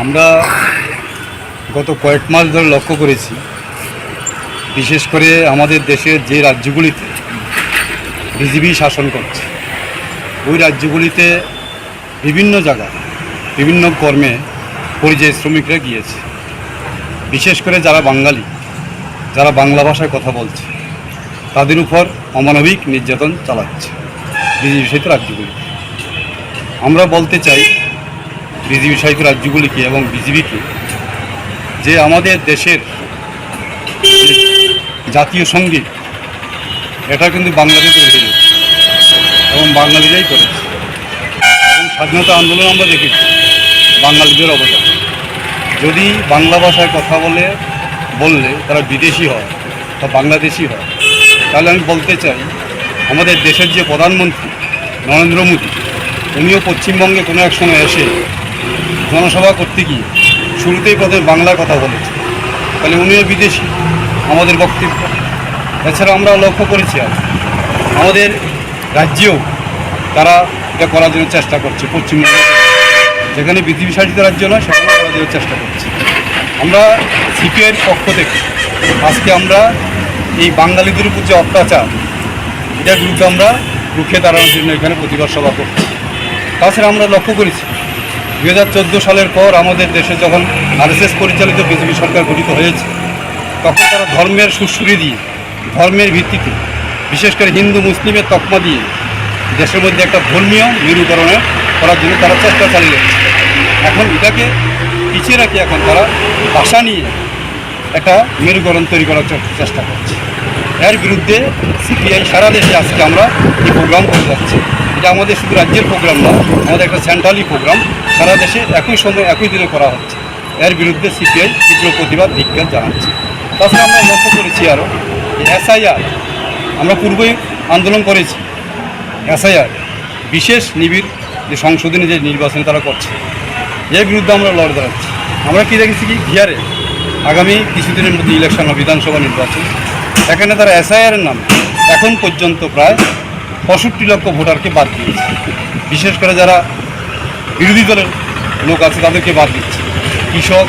আমরা গত কয়েক মাস ধরে লক্ষ্য করেছি, বিশেষ করে আমাদের দেশের যে রাজ্যগুলিতে বিজিবি শাসন করছে, ওই রাজ্যগুলিতে বিভিন্ন জায়গায়, বিভিন্ন কর্মে পরিযায়ী শ্রমিকরা গিয়েছে। বিশেষ করে যারা বাঙালি, যারা বাংলা ভাষায় কথা বলছে, তাদের উপর অমানবিক নির্যাতন চালাচ্ছে বিজিবি সহিত রাজ্যগুলিতে আমরা বলতে চাই বিজিবি সহিত রাজ্যগুলিকে এবং বিজিবিকে যে আমাদের দেশের জাতীয় সংগীত, এটা কিন্তু বাংলাতে তৈরি হয়েছে এবং বাঙালিরাই করেছে। এবং স্বাধীনতা আন্দোলন আমরা দেখেছি বাঙালিদের অবদান যদি বাংলা ভাষায় কথা বলে, বললে তারা বিদেশি হয় বা বাংলাদেশি হয়। তাহলে আমি বলতে চাই, আমাদের দেশের যে প্রধানমন্ত্রী নরেন্দ্র মোদী, উনিও পশ্চিমবঙ্গে কোনো এক সময় এসে জনসভা করতে গিয়ে শুরুতেই প্রথমে বাংলায় কথা বলেছে। তাহলে উনিও বিদেশি, আমাদের বক্তব্য। এছাড়া আমরা লক্ষ্য করেছি আমাদের রাজ্যেও তারা এটা করার জন্য চেষ্টা করছে, পশ্চিমবঙ্গে যেখানে পৃথিবী শাসিত রাজ্য নয় সেখানে করার জন্য চেষ্টা করছে। আমরা সিপিআইয়ের পক্ষ থেকে আজকে আমরা এই বাঙালিদের উপর যে অত্যাচার, এটার বিরুদ্ধে আমরা রুখে দাঁড়ানোর জন্য এখানে প্রতিবাদ সভা করছি। তাছাড়া আমরা লক্ষ্য করেছি দু হাজার চোদ্দ সালের পর আমাদের দেশে যখন আরএসএস পরিচালিত বিজেপি সরকার গঠিত হয়েছে, তখন তারা ধর্মের সুশ্রী দিয়ে, ধর্মের ভিত্তিতে, বিশেষ করে হিন্দু, মুসলিমের তকমা দিয়ে দেশের মধ্যে একটা ধর্মীয় মেরুকরণে করার জন্য তারা চেষ্টা চালিয়ে এখন এটাকে পিছিয়ে রাখি এখন তারা ভাষা নিয়ে একটা মেরুকরণ তৈরি করার চেষ্টা করছে। এর বিরুদ্ধে সিপিআই সারা দেশে আজকে আমরা এই প্রোগ্রাম করে যাচ্ছি। এটা আমাদের শুধু রাজ্যের প্রোগ্রাম না, আমাদের একটা সেন্ট্রালি প্রোগ্রাম সারা দেশে একই সময় একই দিনে করা হচ্ছে। এর বিরুদ্ধে সিপিআই তীব্র প্রতিবাদ, ধিক্কার জানাচ্ছে। তাছাড়া আমরা লক্ষ্য করেছি আরও এসআইআর, আমরা পূর্বেই আন্দোলন করেছি। এসআইআর, বিশেষ নিবিড় যে সংশোধনী যে নির্বাচন তারা করছে, এর বিরুদ্ধে আমরা লড়ে দাঁড়াচ্ছি। আমরা কি দেখেছি কি? বিহারে আগামী কিছুদিনের মধ্যে ইলেকশন বিধানসভা নির্বাচন। এখানে তারা এসআইআরের নামে এখন পর্যন্ত প্রায় পঁয়ষট্টি লক্ষ ভোটারকে বাদ দিয়েছে। বিশেষ করে যারা বিরোধী দলের লোক আছে তাদেরকে বাদ দিচ্ছে। কৃষক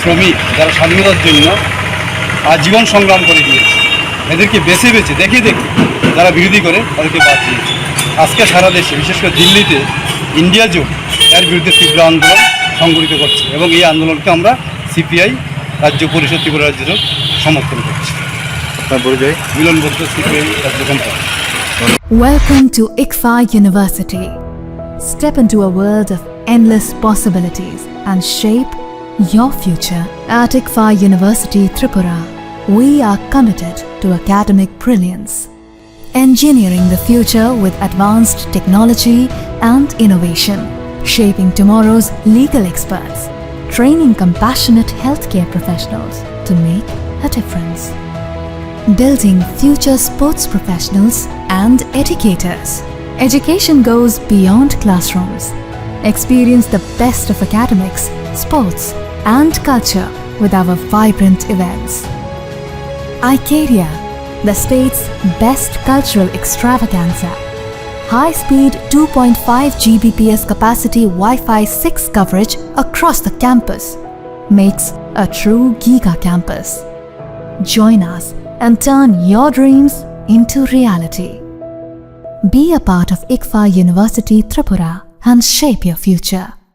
শ্রমিক যারা স্বাধীনতার জন্য আজীবন সংগ্রাম করে দিয়েছে এদেরকে বেছে বেছে দেখে দেখে যারা বিরোধী করে তাদেরকে বাদ দিয়েছে। আজকে সারা দেশে বিশেষ করে দিল্লিতে ইন্ডিয়া জোট এর বিরুদ্ধে তীব্র আন্দোলন সংগঠিত করছে এবং এই আন্দোলনকে আমরা সিপিআই রাজ্য পরিষদ ত্রিপুরা রাজ্য জোট সমর্থন করছি। আপনার পরিচয়? মিলন বলতে সিপিআই রাজ্য সম্পাদক। Welcome to ICFA University. Step into a world of endless possibilities and shape your future. At ICFA University Tripura, we are committed to academic brilliance, engineering the future with advanced technology and innovation, shaping tomorrow's legal experts, training compassionate healthcare professionals to make a difference building future sports professionals and educators. Education goes beyond classrooms. Experience the best of academics, sports, and culture with our vibrant events. Icaria, the state's best cultural extravaganza. High speed 2.5 Gbps capacity Wi Fi 6 coverage across the campus makes a true Giga campus. Join us and turn your dreams into reality. Be a part of ICFA University Tripura and shape your future.